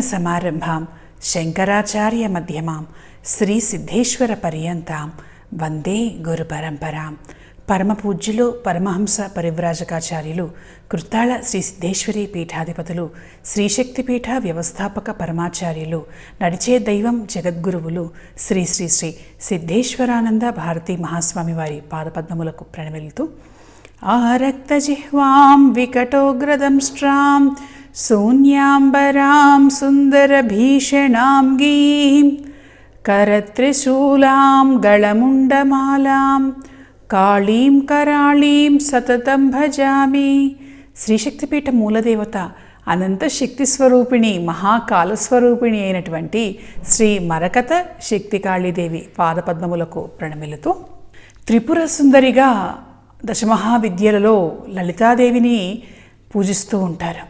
సమారంభం శంకరాచార్య మధ్యమాం శ్రీ సిద్ధేశ్వర పర్యంతాం వందే గురు పరంపరాం. పరమపూజ్యులు పరమహంస పరివ్రాజకాచార్యులు కృతాళ శ్రీ సిద్ధేశ్వరి పీఠాధిపతులు శ్రీశక్తిపీఠ వ్యవస్థాపక పరమాచార్యులు నడిచే దైవం జగద్గురువులు శ్రీ శ్రీ శ్రీ సిద్ధేశ్వరానంద భారతీ మహాస్వామి వారి పాదపద్మములకు ప్రణమిలుతూ ఆరక్తజిహ్వాం వికటోగ్రదంష్ట్రాం शून्याम्बरां सुन्दरभीषणां గీం కరత్రిశూలాం గళముండమాలాం కాళీం కరాళీం సతతం భజామి శ్రీశక్తిపీఠ మూలదేవత అనంత శక్తి స్వరూపిణి మహాకాలస్వరూపిణి అయినటువంటి శ్రీ మరకత శక్తికాళీదేవి పాదపద్మములకు ప్రణమిలుతూ త్రిపుర సుందరిగా దశమహావిద్యలలో లలితాదేవిని పూజిస్తూ ఉంటారు.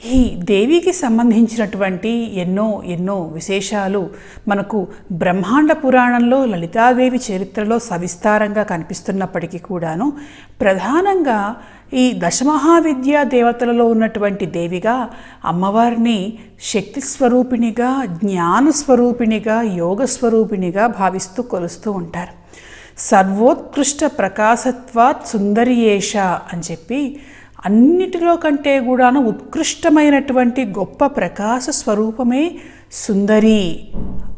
ఈ దేవికి సంబంధించినటువంటి ఎన్నో ఎన్నో విశేషాలు మనకు బ్రహ్మాండ పురాణంలో లలితాదేవి చరిత్రలో సవిస్తారంగా కనిపిస్తున్నప్పటికీ కూడాను ప్రధానంగా ఈ దశమహావిద్యా దేవతలలో ఉన్నటువంటి దేవిగా అమ్మవారిని శక్తి స్వరూపిణిగా జ్ఞాన స్వరూపిణిగా యోగ స్వరూపిణిగా భావిస్తూ కొలుస్తూ ఉంటారు. సర్వోత్కృష్ట ప్రకాశత్వాత్ సుందరియేష అని చెప్పి అన్నిటిలో కంటే కూడాను ఉత్కృష్టమైనటువంటి గొప్ప ప్రకాశ స్వరూపమే సుందరి.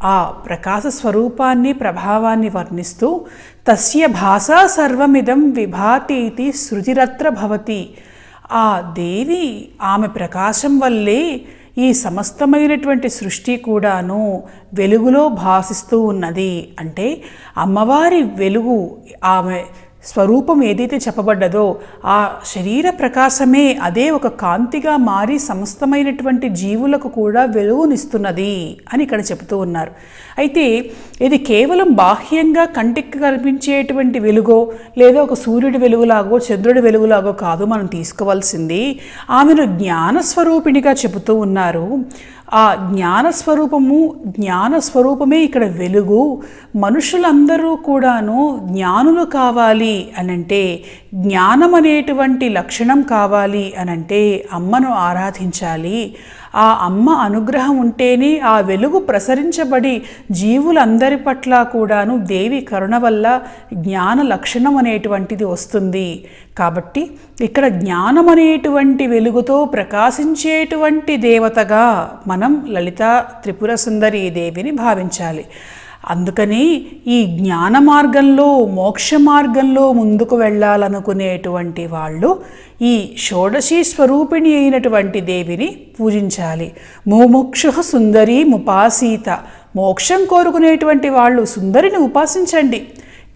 ఆ ప్రకాశ స్వరూపాన్ని ప్రభావాన్ని వర్ణిస్తూ తస్య భాషా సర్వమిదం విభాతి ఇది శృతిరత్ర భవతి. ఆ దేవి ఆమె ప్రకాశం వల్లే ఈ సమస్తమైనటువంటి సృష్టి కూడాను వెలుగులో భాసిస్తూ ఉన్నది. అంటే అమ్మవారి వెలుగు ఆమె స్వరూపం ఏదైతే చెప్పబడ్డదో ఆ శరీర ప్రకాశమే అదే ఒక కాంతిగా మారి సమస్తమైనటువంటి జీవులకు కూడా వెలుగునిస్తున్నది అని ఇక్కడ చెబుతూ ఉన్నారు. అయితే ఇది కేవలం బాహ్యంగా కంటికి కనిపించేటువంటి వెలుగో లేదా ఒక సూర్యుడి వెలుగులాగో చంద్రుడి వెలుగులాగో కాదు మనం తీసుకోవాల్సింది ఆమెను జ్ఞానస్వరూపిణిగా చెబుతూ ఉన్నారు. ఆ జ్ఞాన స్వరూపము జ్ఞాన స్వరూపమే ఇక్కడ వెలుగు. మనుషులందరూ కూడాను జ్ఞానులు కావాలి అనంటే జ్ఞానం అనేటువంటి లక్షణం కావాలి అనంటే అమ్మను ఆరాధించాలి. ఆ అమ్మ అనుగ్రహం ఉంటేనే ఆ వెలుగు ప్రసరించబడి జీవులందరి పట్ల కూడాను దేవి కరుణ వల్ల జ్ఞాన లక్షణం అనేటువంటిది వస్తుంది. కాబట్టి ఇక్కడ జ్ఞానం అనేటువంటి వెలుగుతో ప్రకాశించేటువంటి దేవతగా మనం లలిత త్రిపుర సుందరి దేవిని భావించాలి. అందుకని ఈ జ్ఞాన మార్గంలో మోక్ష మార్గంలో ముందుకు వెళ్ళాలనుకునేటువంటి వాళ్ళు ఈ షోడశీ స్వరూపిణి అయినటువంటి దేవిని పూజించాలి. ముముక్షు సుందరి ముపాసీత మోక్షం కోరుకునేటువంటి వాళ్ళు సుందరిని ఉపాసించండి.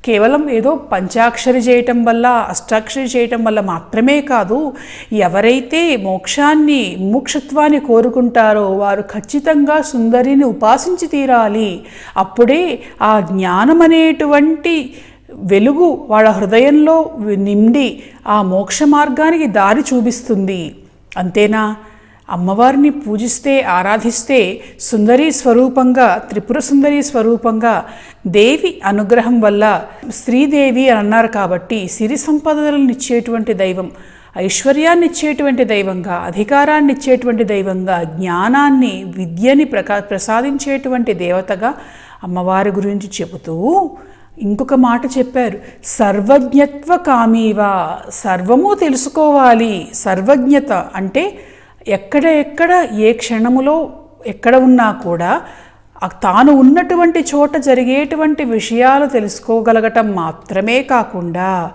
కేవలం ఏదో పంచాక్షరి చేయటం వల్ల అష్టాక్షరి చేయటం వల్ల మాత్రమే కాదు ఎవరైతే మోక్షాన్ని మోక్షత్వాన్ని కోరుకుంటారో వారు ఖచ్చితంగా సుందరిని ఉపాసించి తీరాలి. అప్పుడే ఆ జ్ఞానం అనేటువంటి వెలుగు వాళ్ళ హృదయంలో నిండి ఆ మోక్ష మార్గానికి దారి చూపిస్తుంది. అంతేనా? అమ్మవారిని పూజిస్తే ఆరాధిస్తే సుందరీ స్వరూపంగా త్రిపుర సుందరీ స్వరూపంగా దేవి అనుగ్రహం వల్ల శ్రీదేవి అని అన్నారు కాబట్టి సిరి సంపదలను ఇచ్చేటువంటి దైవం ఐశ్వర్యాన్ని ఇచ్చేటువంటి దైవంగా అధికారాన్ని ఇచ్చేటువంటి దైవంగా జ్ఞానాన్ని విద్యని ప్రకా ప్రసాదించేటువంటి దేవతగా అమ్మవారి గురించి చెబుతూ ఇంకొక మాట చెప్పారు. సర్వజ్ఞత్వ కామీవా సర్వము తెలుసుకోవాలి. సర్వజ్ఞత అంటే ఎక్కడ ఎక్కడ ఏ క్షణములో ఎక్కడ ఉన్నా కూడా తాను ఉన్నటువంటి చోట జరిగేటువంటి విషయాలు తెలుసుకోగలగటం మాత్రమే కాకుండా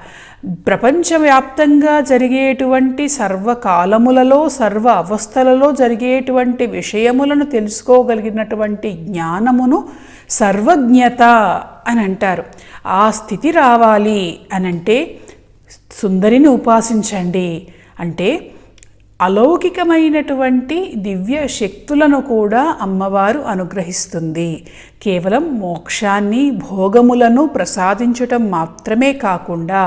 ప్రపంచవ్యాప్తంగా జరిగేటువంటి సర్వకాలములలో సర్వ అవస్థలలో జరిగేటువంటి విషయములను తెలుసుకోగలిగినటువంటి జ్ఞానమును సర్వజ్ఞత అని అంటారు. ఆ స్థితి రావాలి అనంటే సుందరిని ఉపాసించండి. అంటే అలౌకికమైనటువంటి దివ్య శక్తులను కూడా అమ్మవారు అనుగ్రహిస్తుంది. కేవలం మోక్షాన్ని భోగములను ప్రసాదించటం మాత్రమే కాకుండా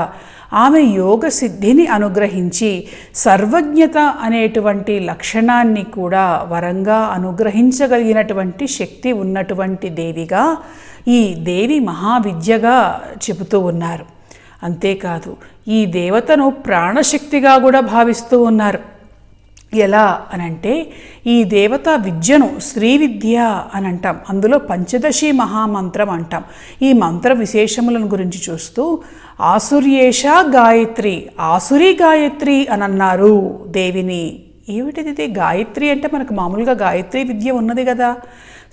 ఆమె యోగ సిద్ధిని అనుగ్రహించి సర్వజ్ఞత అనేటువంటి లక్షణాన్ని కూడా వరంగా అనుగ్రహించగలిగినటువంటి శక్తి ఉన్నటువంటి దేవిగా ఈ దేవి మహావిద్యగా చెబుతూ ఉన్నారు. అంతేకాదు ఈ దేవతను ప్రాణశక్తిగా కూడా భావిస్తూ ఉన్నారు. ఎలా అని అంటే ఈ దేవత విద్యను శ్రీ విద్య అని అంటాం అందులో పంచదశి మహామంత్రం అంటాం. ఈ మంత్ర విశేషములను గురించి చూస్తూ ఆసుర్యేష గాయత్రి ఆసురి గాయత్రి అని అన్నారు దేవిని. ఏమిటిది గాయత్రి అంటే మనకు మామూలుగా గాయత్రి విద్య ఉన్నది కదా.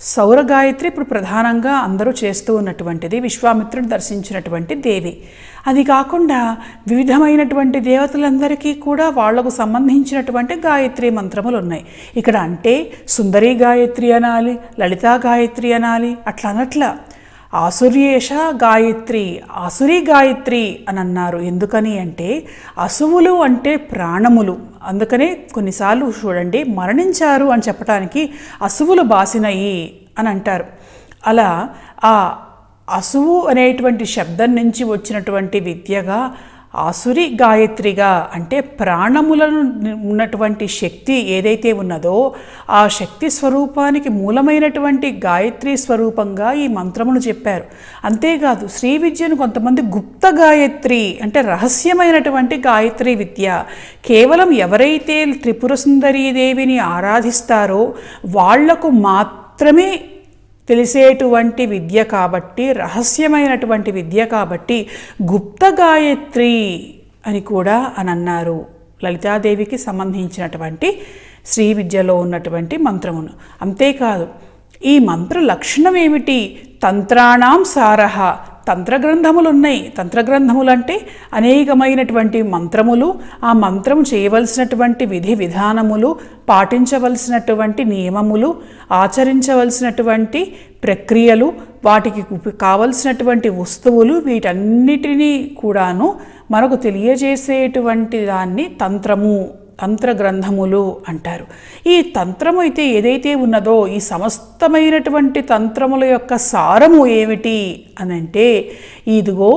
సౌర గాయత్రి ఇప్పుడు ప్రధానంగా అందరూ చేస్తూ ఉన్నటువంటిది విశ్వామిత్రుడు దర్శించినటువంటి దేవి. అది కాకుండా వివిధమైనటువంటి దేవతలందరికీ కూడా వాళ్ళకు సంబంధించినటువంటి గాయత్రి మంత్రములు ఉన్నాయి ఇక్కడ అంటే సుందరి గాయత్రి అనాలి లలితా గాయత్రి అనాలి అట్లా అనట్లా. ఆసుర్యేష గాయత్రి ఆసురి గాయత్రి అని అన్నారు ఎందుకని అంటే అసువులు అంటే ప్రాణములు. అందుకనే కొన్నిసార్లు చూడండి మరణించారు అని చెప్పడానికి అసువులు బాసినయి అని అంటారు. అలా ఆ అసువు అనేటువంటి శబ్దం నుంచి వచ్చినటువంటి విద్యగా ఆసురి గాయత్రిగా అంటే ప్రాణములను ఉన్నటువంటి శక్తి ఏదైతే ఉన్నదో ఆ శక్తి స్వరూపానికి మూలమైనటువంటి గాయత్రి స్వరూపంగా ఈ మంత్రమును చెప్పారు. అంతేకాదు శ్రీ విద్యను కొంతమంది గుప్త గాయత్రి అంటే రహస్యమైనటువంటి గాయత్రి విద్య. కేవలం ఎవరైతే త్రిపుర దేవిని ఆరాధిస్తారో వాళ్ళకు మాత్రమే తెలిసేటువంటి విద్య కాబట్టి రహస్యమైనటువంటి విద్య కాబట్టి గుప్త గాయత్రి అని కూడా అని అన్నారు. లలితాదేవికి సంబంధించినటువంటి శ్రీ విద్యలో ఉన్నటువంటి మంత్రమును. అంతేకాదు ఈ మంత్ర లక్షణం ఏమిటి? తంత్రాణం సారహ. తంత్రగ్రంథములు ఉన్నాయి తంత్రగ్రంథములు అంటే అనేకమైనటువంటి మంత్రములు. ఆ మంత్రం చేయవలసినటువంటి విధి విధానములు పాటించవలసినటువంటి నియమములు ఆచరించవలసినటువంటి ప్రక్రియలు వాటికి కావలసినటువంటి వస్తువులు వీటన్నిటినీ కూడాను మనకు తెలియజేసేటువంటి దాన్ని తంత్రము తంత్ర గ్రంథములు అంటారు. ఈ తంత్రము అయితే ఏదైతే ఉన్నదో ఈ సమస్తమైనటువంటి తంత్రముల యొక్క సారము ఏమిటి అని అంటే ఇదిగో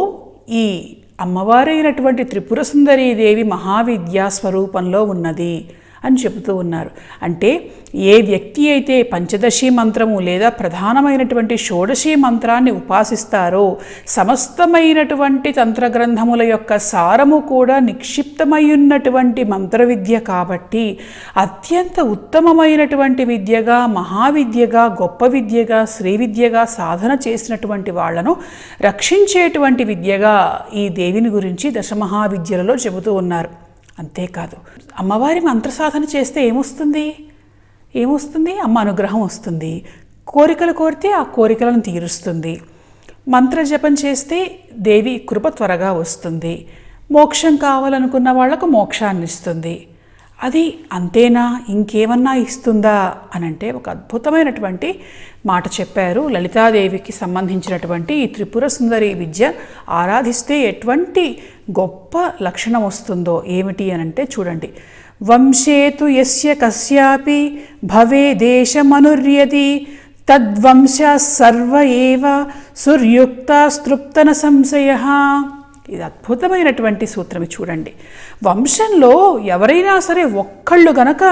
ఈ అమ్మవారైనటువంటి త్రిపుర దేవి మహావిద్యా స్వరూపంలో ఉన్నది. అని చెబుతూ ఉన్నారు. అంటే ఏ వ్యక్తి అయితే పంచదశి మంత్రము లేదా ప్రధానమైనటువంటి షోడశి మంత్రాన్ని ఉపాసిస్తారో సమస్తమైనటువంటి తంత్రగ్రంథముల యొక్క సారము కూడా నిక్షిప్తమై ఉన్నటువంటి మంత్ర విద్య కాబట్టి అత్యంత ఉత్తమమైనటువంటి విద్యగా మహావిద్యగా గొప్ప విద్యగా శ్రీ విద్యగా సాధన చేసినటువంటి వాళ్ళను రక్షించేటువంటి విద్యగా ఈ దేవిని గురించి దశమహావిద్యలలో చెబుతూ ఉన్నారు. అంతేకాదు. అమ్మవారి మంత్ర సాధన చేస్తే ఏమొస్తుంది? ఏమొస్తుంది? అమ్మ అనుగ్రహం వస్తుంది. కోరికలు కోరితే ఆ కోరికలను తీరుస్తుంది. మంత్ర జపం చేస్తే దేవి కృప త్వరగా వస్తుంది. మోక్షం కావాలనుకున్న వాళ్ళకు మోక్షాన్ని ఇస్తుంది అది అంతేనా? ఇంకేమన్నా ఇస్తుందా? అని అంటే ఒక అద్భుతమైనటువంటి మాట చెప్పారు. లలితాదేవికి సంబంధించినటువంటి ఈ త్రిపుర సుందరి విద్య ఆరాధిస్తే ఎటువంటి గొప్ప లక్షణం వస్తుందో? ఏమిటి అని అంటే చూడండి. వంశేతు యస్య కస్యాపి భవే దేశమనుర్యది తద్వంశ సర్వ ఏవ సుర్యుక్త స్తృప్తన సంశయ. ఇది అద్భుతమైనటువంటి సూత్రం చూడండి. వంశంలో ఎవరైనా సరే ఒక్కళ్ళు గనక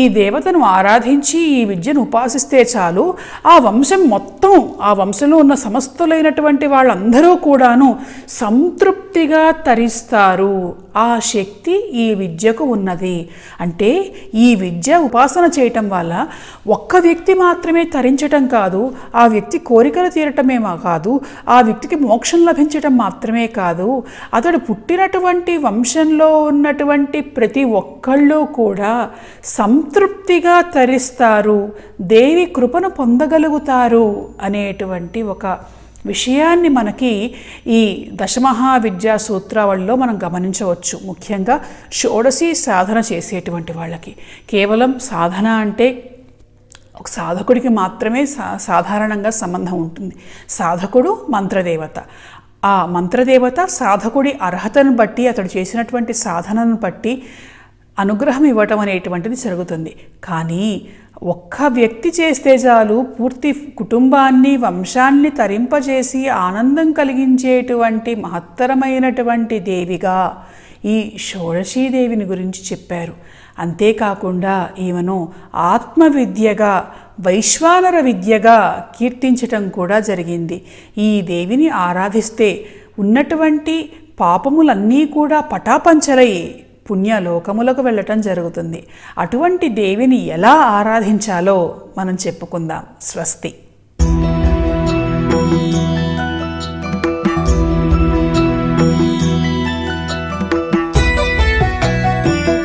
ఈ దేవతను ఆరాధించి ఈ విద్యను ఉపాసిస్తే చాలు ఆ వంశం మొత్తం ఆ వంశంలో ఉన్న సమస్తులైనటువంటి వాళ్ళందరూ కూడాను సంతృప్తిగా తరిస్తారు. ఆ శక్తి ఈ విద్యకు ఉన్నది. అంటే ఈ విద్య ఉపాసన చేయటం వల్ల ఒక్క వ్యక్తి మాత్రమే తరించటం కాదు ఆ వ్యక్తి కోరికలు తీరటమే కాదు ఆ వ్యక్తికి మోక్షం లభించటం మాత్రమే కాదు. అతడు పుట్టినటువంటి వంశంలో ఉన్నటువంటి ప్రతి ఒక్కళ్ళు కూడా సంతృప్తిగా తరిస్తారు దేవి కృపను పొందగలుగుతారు అనేటువంటి ఒక విషయాన్ని మనకి ఈ దశమహా విద్యా సూత్రావళిలో మనం గమనించవచ్చు. ముఖ్యంగా షోడశి సాధన చేసేటువంటి వాళ్ళకి. కేవలం సాధన అంటే ఒక సాధకుడికి మాత్రమే సా సాధారణంగా సంబంధం ఉంటుంది. సాధకుడు మంత్రదేవత. ఆ మంత్రదేవత సాధకుడి అర్హతను బట్టి అతడు చేసినటువంటి సాధనను బట్టి అనుగ్రహం ఇవ్వటం అనేటువంటిది జరుగుతుంది. కానీ ఒక్క వ్యక్తి చేస్తే చాలు పూర్తి కుటుంబాన్ని వంశాన్ని తరింపజేసి ఆనందం కలిగించేటువంటి మహత్తరమైనటువంటి దేవిగా ఈ షోడశీదేవిని గురించి చెప్పారు. అంతేకాకుండా ఈమెను ఆత్మవిద్యగా వైశ్వానర విద్యగా కీర్తించటం కూడా జరిగింది. ఈ దేవిని ఆరాధిస్తే ఉన్నటువంటి పాపములన్నీ కూడా పటాపంచలై పుణ్యలోకములకు వెళ్ళటం జరుగుతుంది. అటువంటి దేవిని ఎలా ఆరాధించాలో మనం చెప్పుకుందాం. స్వస్తి.